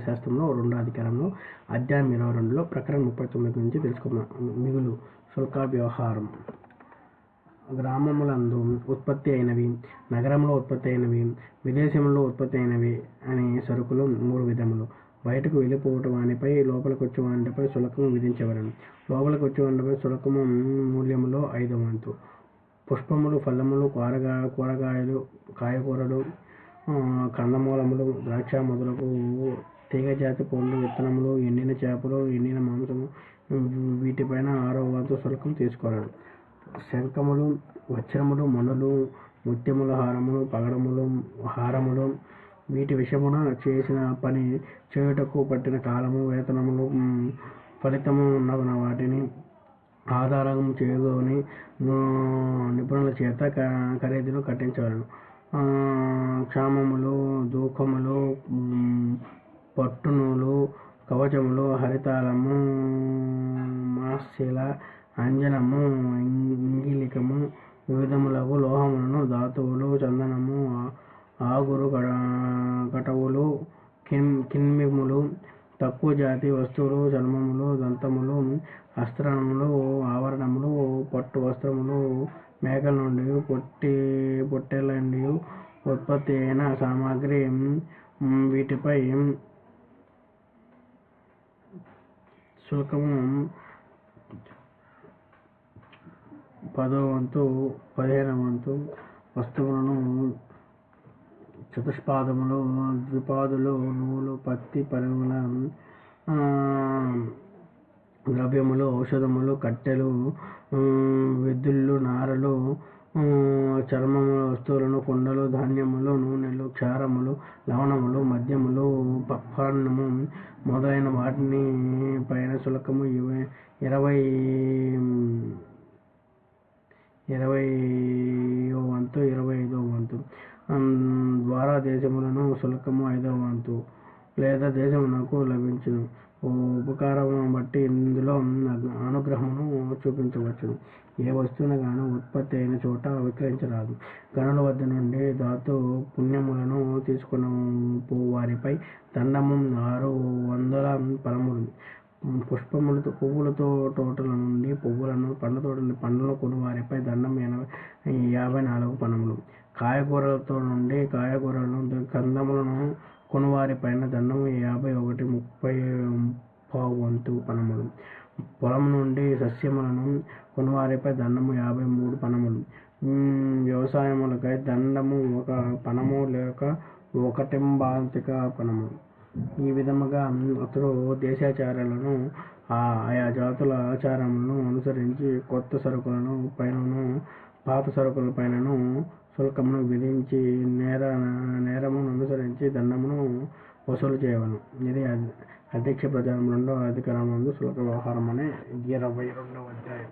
శాస్త్రంలో రెండో అధికారంలో అధ్యాయం ఇరవై రెండులో ప్రకరణ ముప్పై తొమ్మిది నుంచి తెలుసుకున్నాం మిగులు శుల్క వ్యవహారం గ్రామములందు ఉత్పత్తి అయినవి నగరంలో ఉత్పత్తి అయినవి విదేశంలో ఉత్పత్తి అయినవి అనే సరుకులు మూడు విధములు. బయటకు వెళ్ళిపోవటం వానిపై లోపలికి వచ్చే వానిపై శుల్కము విధించవలను లోపలికి వచ్చే వానిపై శుల్కము మూల్యములో ఐదు వంతు. పుష్పములు ఫలములు కూరగా కూరగాయలు కాయగూరలు కందమూలములు ద్రాక్ష మొదలగు తీగజాతి పండ్లు విత్తనములు ఎండిన చేపలు ఎండిన మాంసము వీటిపైన ఆరో వంతు శుల్కం తీసుకోవాలి శంఖములు వజ్రములు మణులు ముత్యముల హారములు పగడములు హారములు వీటి విషయమున చేసిన పని చేయుటకు పట్టిన కాలము వేతనములు ఫలితము ఉన్న వాటిని ఆధారం చేసుకొని నిపుణుల చేత ఖరీదును కట్టించవలను. క్షామములు దూఖములు పట్టునూలు కవచములు హరితాళము మాస్యల అంజనము ఇంగిలికము వివిధములకు లోహములను ధాతువులు చందనము ఆగురు కట- కటవులు కిన్ కిన్మిములు తక్కువ జాతి వస్తువులు చర్మములు దంతములు అస్త్రములు ఆభరణములు పట్టు వస్త్రములు మేకల నుండి పొట్టి పొట్టెల నుండి ఉత్పత్తి అయిన సామాగ్రి వీటిపై శ్లోకము పదో వంతు పదిహేను వంతు వస్తువులను చతుష్పాదములు ద్విపాదులు నూలు పత్తి పరిమళ ద్రవ్యములు ఔషధములు కట్టెలు వెద్దుళ్ళు నారలు చర్మముల వస్తువులను కొండలు ధాన్యములు నూనెలు క్షారములు లవణములు మద్యములు పప్పాన్నము మొదలైన వాటిని పైన శుల్కము ఇవ- ఇరవై ఇరవై వంతు ఇరవై ఐదో వంతు ద్వారా దేశములను శుల్కము ఐదవ వంతు. లేదా దేశమునకు లభించును. ఉపకారం బట్టి చూపించవచ్చును. ఏ వస్తువును గాను ఉత్పత్తి అయిన చోట విక్రయించరాదు. గనుల వద్ద నుండి ధాతు పుణ్యములను తీసుకున్న వారిపై దండము ఆరు వందల పరములు పుష్పములతో పువ్వులతో తోటల నుండి పువ్వులను పండ్ల తోటల నుండి పండ్లను కొను వారిపై దండం ఎనభై యాభై నాలుగు పనములు కాయగూరలతో నుండి కాయగూరలను కందములను కొనువారి పైన దండం యాభై ఒకటి ముప్పై పావు వంతు పనములు పొలం నుండి సస్యములను కొనువారిపై దండము యాభై మూడు పనములు. వ్యవసాయములకై దండము ఒక పనము లేక ఒకటింబాంతిక పనము. ఈ విధముగా అతడు దేశాచారాలను ఆ ఆయా జాతుల ఆచారములను అనుసరించి కొత్త సరుకులను పైనను పాత సరుకుల పైనను శుల్కమును విధించి నేర నేరమును అనుసరించి దండమును వసూలు చేయవలను ఇది అధ్యక్ష ప్రచారం రెండవ అధికారం నందు శుల్క వ్యవహారం అనే ఇరవై రెండవ అధ్యాయం.